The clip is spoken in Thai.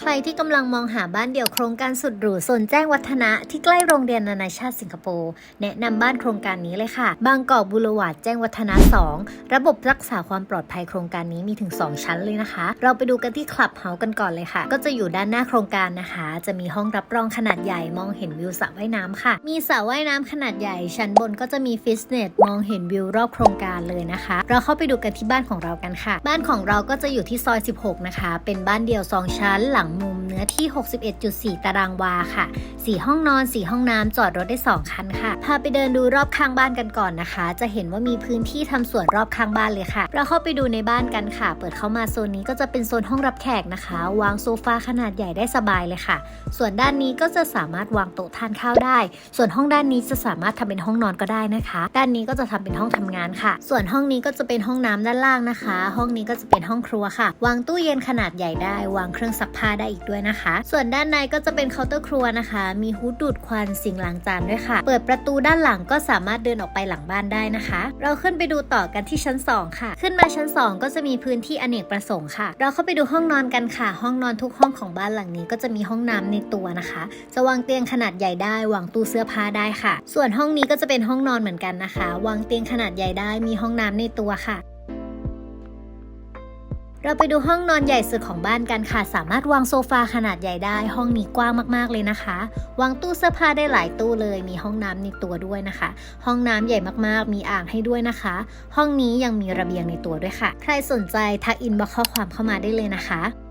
ใครที่กำลังมองหาบ้านเดี่ยวโครงการสุดหรูโซนแจ้งวัฒนะที่ใกล้โรงเรียนนานาชาติสิงคโปร์แนะนำบ้านโครงการนี้เลยค่ะ บางกอกบูรวาดแจ้งวัฒนะ 2 ระบบรักษาความปลอดภัยโครงการนี้มีถึง 2 ชั้นเลยนะคะ เราไปดูกันที่คลับเฮาส์กันก่อนเลยค่ะ ก็จะอยู่ด้านหน้าโครงการนะคะ จะมีห้องรับรองขนาดใหญ่มองเห็นวิวสระว่ายน้ำค่ะ มีสระว่ายน้ำขนาดใหญ่ ชั้นบนก็จะมีฟิตเนสมองเห็นวิวรอบโครงการเลยนะคะ เราเข้าไปดูกันที่บ้านของเรากันค่ะ บ้านของเราก็จะอยู่ที่ซอย 16 นะคะ เป็นบ้านเดี่ยว 2 ชั้นหลังมุมเนื้อที่ 61.4 ตารางวาค่ะ 4 ห้องนอน 4 ห้องน้ำจอดรถได้ 2 คันค่ะ พาไปเดินดูรอบข้างบ้านกันก่อนนะคะ จะเห็นว่ามีพื้นที่ทำสวนรอบข้างบ้านเลยค่ะ เราเข้าไปดูในบ้านกันค่ะ เปิดเข้ามาโซนนี้ก็จะเป็นโซนห้องรับแขกนะคะ วางโซฟาขนาดใหญ่ได้สบายเลยค่ะ ส่วนด้านนี้ก็จะสามารถวางโต๊ะทานข้าวได้ ส่วนห้องด้านนี้จะสามารถทำเป็นห้องนอนก็ได้นะคะ ด้านนี้ก็จะทำเป็นห้องทำงานค่ะ ส่วนห้องนี้ก็จะเป็นห้องน้ำด้านล่างนะคะ ห้องนี้ก็จะเป็นห้องครัวค่ะ วางตู้เย็นขนาดใหญ่ได้ วางเครื่องซักผ้าได้อีกด้วยนะคะ ส่วนด้านในก็จะเป็นเคาน์เตอร์ครัวนะคะมีฮูดดูดควันสิ่งล้างจานด้วยค่ะ เปิดประตูด้านหลังก็สามารถเดินออกไปหลังบ้านได้นะคะ เราขึ้นไปดูต่อกันที่ชั้น 2 ค่ะ ขึ้นมาชั้น 2 ก็จะมีพื้นที่อเนกประสงค์ค่ะ เราเข้าไปดูห้องนอนกันค่ะ ห้องนอนทุกห้องของบ้านหลังนี้ก็จะมีห้องน้ำในตัวนะคะ จะวางเตียงขนาดใหญ่ได้ วางตู้เสื้อผ้าได้ค่ะ ส่วนห้องนี้ก็จะเป็นห้องนอนเหมือนกันนะคะ วางเตียงขนาดใหญ่ได้ มีห้องน้ำในตัวค่ะ เราไปดูห้องนอนใหญ่สุดของบ้านกันค่ะ สามารถวางโซฟาขนาดใหญ่ได้ ห้องนี้กว้างมากๆเลยนะคะ วางตู้เสื้อผ้าได้หลายตู้เลย มีห้องน้ำในตัวด้วยนะคะ ห้องน้ำใหญ่มากๆ มีอ่างให้ด้วยนะคะ ห้องนี้ยังมีระเบียงในตัวด้วยค่ะ ใครสนใจทักอินบอกข้อความเข้ามาได้เลยนะคะ